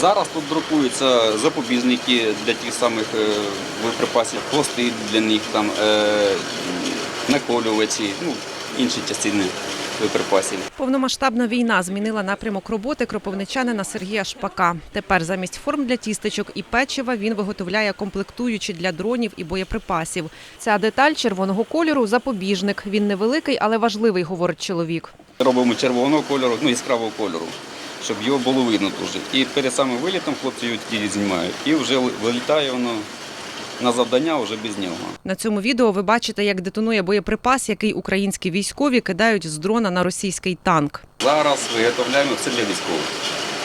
Зараз тут друкуються запобіжники для тих самих е, боєприпасів, хвости для них, там, е, наколювачі, ну, інші частини боєприпасів. Повномасштабна війна змінила напрямок роботи кропивничанина Сергія Шпака. Тепер замість форм для тістечок і печива він виготовляє комплектуючі для дронів і боєприпасів. Ця деталь червоного кольору запобіжник. Він невеликий, але важливий, говорить чоловік. Робимо червоного кольору, ну, яскравого кольору, щоб його було видно дуже. І перед самим вилітом хлопці його тільки знімають. І вже вилітає воно на завдання вже без нього. На цьому відео ви бачите, як детонує боєприпас, який українські військові кидають з дрона на російський танк. Зараз виготовляємо все для військових.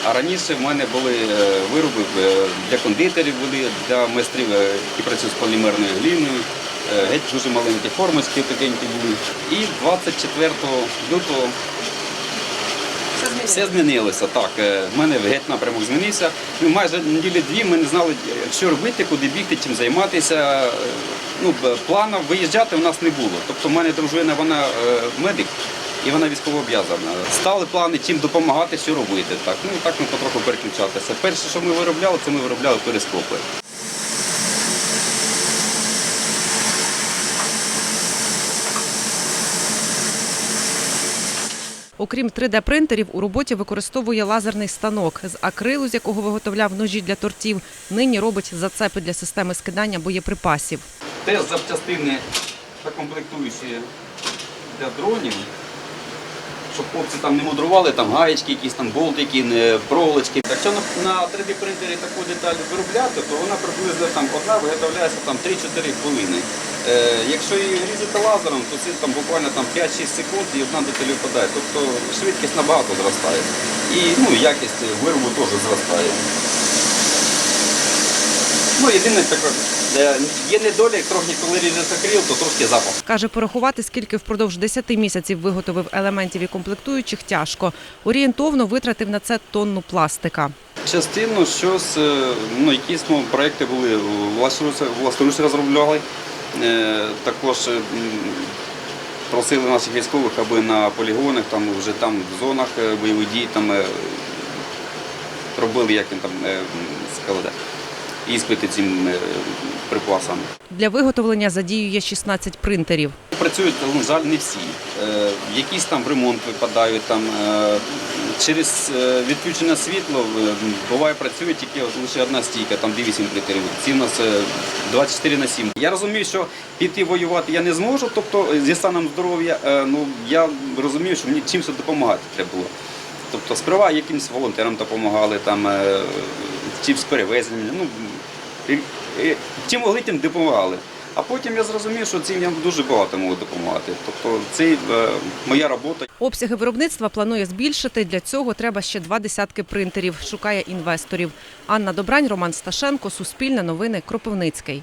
А раніше в мене були е, вироби е, для кондитерів, були для майстрів, е, які працюють з полімерною гліною. Геть дуже маленькі формочки такенькі були. І 24 лютого все змінилося. Так, е, в мене геть напрямок змінився. Ну, майже неділі дві ми не знали, що робити, куди бігти, чим займатися. Е, Ну, плану виїжджати в нас не було. Тобто, в мене дружина, вона е, медик. І вона військово об'язана. Стали плани, чим допомагати, що робити. Так, ну так ми потроху переключатися. Перше, що ми виробляли, це ми виробляли перископи. Окрім 3D-принтерів, у роботі використовує лазерний станок з акрилу, з якого виготовляв ножі для тортів. Нині робить зацепи для системи скидання боєприпасів. Теж запчастини та комплектуючі для дронів, щоб хлопці там не мудрували, там гаєчки, якісь там болтики, проволочки. Якщо на, на 3D принтері таку деталь виробляти, то вона приблизно там одна виготовляється там 3-4 хвилини. Е, якщо її різати лазером, то це там буквально там 5-6 секунд і одна деталь випадає. Тобто швидкість набагато зростає. І ну, якість виробу теж зростає. Ну, єдине таке, е, є недолік, трохи коли ріжеться крил, то трошки запах. Каже, порахувати, скільки впродовж 10 місяців виготовив елементів і комплектуючих, тяжко. Орієнтовно витратив на це тонну пластика. Частину щось, е, ну, якісь ну, проекти були власноруч власноруч розробляли. Е, Також просили наших військових, аби на полігонах, там вже там в зонах е, бойових дій там е, робили як він там е, сказали, іспити цим е, припасам. Для виготовлення задіює 16 принтерів. Працюють, на жаль, не всі. Е, Якісь там в ремонт випадають. Там, е, через е, відключення світла е, буває працює тільки лише одна стійка, там 8 притерів. Ці в нас е, 24 на 7. Я розумію, що піти воювати я не зможу, тобто зі станом здоров'я, ну, я розумію, що мені чимось допомагати треба було. Тобто сперва якимось волонтерам допомагали, там, чи з перевезенням. Ну, Ті могли, тим допомагали. А потім я зрозумів, що цим я дуже багато можу допомагати. Тобто це е, моя робота. Обсяги виробництва планує збільшити. Для цього треба ще два десятки принтерів. Шукає інвесторів. Анна Добрань, Роман Сташенко, Суспільне новини, Кропивницький.